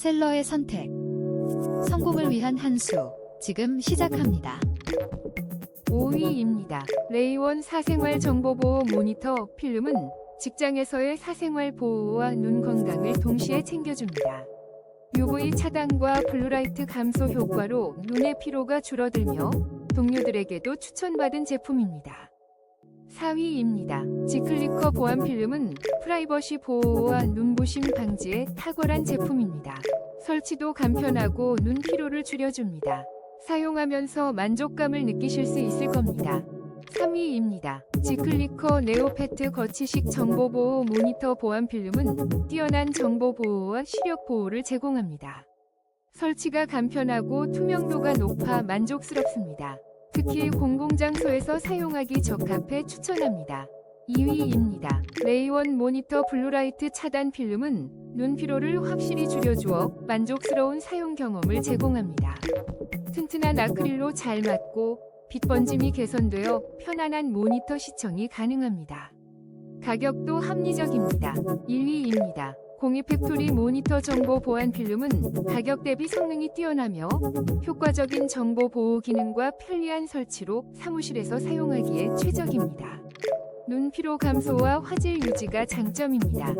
셀러의 선택. 성공을 위한 한 수. 지금 시작합니다. 5위입니다. 레이원 사생활 정보보호 모니터 필름은 직장에서의 사생활 보호와 눈 건강을 동시에 챙겨줍니다. UV 차단과 블루라이트 감소 효과로 눈의 피로가 줄어들며 동료들에게도 추천받은 제품입니다. 4위입니다. 지클리커 보안 필름은 프라이버시 보호와 눈부심 방지에 탁월한 제품입니다. 설치도 간편하고 눈 피로를 줄여줍니다. 사용하면서 만족감을 느끼실 수 있을 겁니다. 3위입니다. 지클리커 네오페트 거치식 정보보호 모니터 보안 필름은 뛰어난 정보보호와 시력 보호를 제공합니다. 설치가 간편하고 투명도가 높아 만족스럽습니다. 특히 공공장소에서 사용하기 적합해 추천합니다. 2위입니다. 레이원 모니터 블루라이트 차단 필름은 눈 피로를 확실히 줄여주어 만족스러운 사용 경험을 제공합니다. 튼튼한 아크릴로 잘 맞고 빛 번짐이 개선되어 편안한 모니터 시청이 가능합니다. 가격도 합리적입니다. 1위입니다. 공이 팩토리 모니터 정보 보안 필름은 가격 대비 성능이 뛰어나며 효과적인 정보 보호 기능과 편리한 설치로 사무실에서 사용하기에 최적입니다. 눈 피로 감소와 화질 유지가 장점입니다.